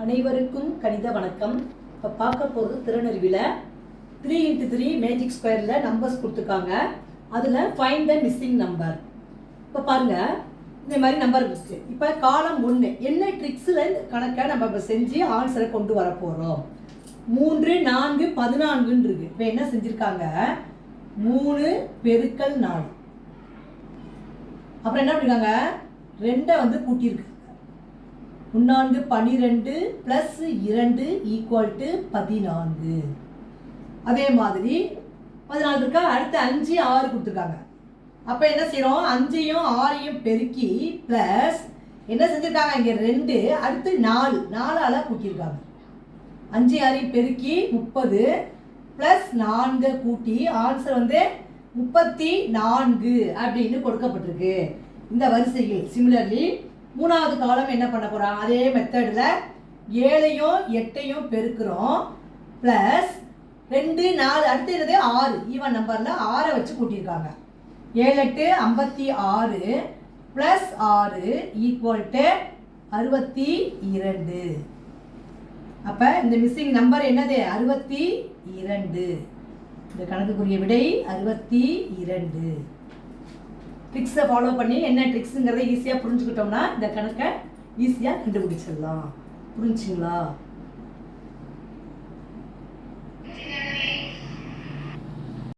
அனைவருக்கும் கணித வணக்கம். இப்போ பார்க்க போகிறது திருநெல்வியில் த்ரீ இன்ட்டு த்ரீ மேஜிக் ஸ்கொயரில் நம்பர்ஸ் கொடுத்துருக்காங்க. அதில் ஃபைன் த மிஸ்ஸிங் நம்பர் இப்போ பாருங்க இந்த மாதிரி நம்பர் இருக்கு. இப்போ காலம் ஒன்று என்ன ட்ரிக்ஸில் இந்த கணக்கை நம்ம இப்போ செஞ்சு ஆன்சரை கொண்டு வர போகிறோம் மூன்று நான்கு பதினான்குன்னு இருக்கு. இப்போ என்ன செஞ்சுருக்காங்க? மூணு பெருக்கல் நாலு. அப்புறம் என்ன பண்ணிருக்காங்க? ரெண்டை வந்து கூட்டியிருக்கு. முன்னான்கு பன்னிரெண்டு ப்ளஸ் இரண்டு ஈக்குவல் டு பதினான்கு. அதே மாதிரி பதினாலு இருக்கா அடுத்து அஞ்சு ஆறு கொடுத்துருக்காங்க. அப்போ என்ன செய்கிறோம் அஞ்சையும் ஆறையும் பெருக்கி ப்ளஸ் என்ன செஞ்சுருக்காங்க? இங்கே ரெண்டு அடுத்து நாலு. நாலால் கூட்டியிருக்காங்க. அஞ்சு ஆறையும் பெருக்கி முப்பது ப்ளஸ் நான்கு கூட்டி ஆன்சர் வந்து முப்பத்தி நான்கு அப்படின்னு கொடுக்கப்பட்டிருக்கு. இந்த வரிசையில் சிமிலர்லி மூணாவது காலம் என்ன பண்ண போகிறோம் அதே மெத்தடில் ஏழையும் எட்டையும் பெருக்கிறோம். ப்ளஸ் ரெண்டு நாலு அடுத்து என்னது? ஆறு. ஈவன் நம்பரில் ஆறை வச்சு கூட்டியிருக்காங்க. ஏழு எட்டு ஐம்பத்தி ஆறு. ப்ளஸ் ஆறு ஈக்குவல் டு அறுபத்தி இரண்டு. அப்போ இந்த மிஸ்ஸிங் நம்பர் என்னது? அறுபத்தி இரண்டு. இந்த கணக்குக்குரிய விடை அறுபத்தி இரண்டு. ட்ரிக்ஸை ஃபாலோ பண்ணி என்ன ட்ரிக்ஸுங்கிறத ஈஸியாக புரிஞ்சுக்கிட்டோம்னா இந்த கணக்கை ஈஸியாக கண்டுபிடிச்சிடலாம். புரிஞ்சுங்களா?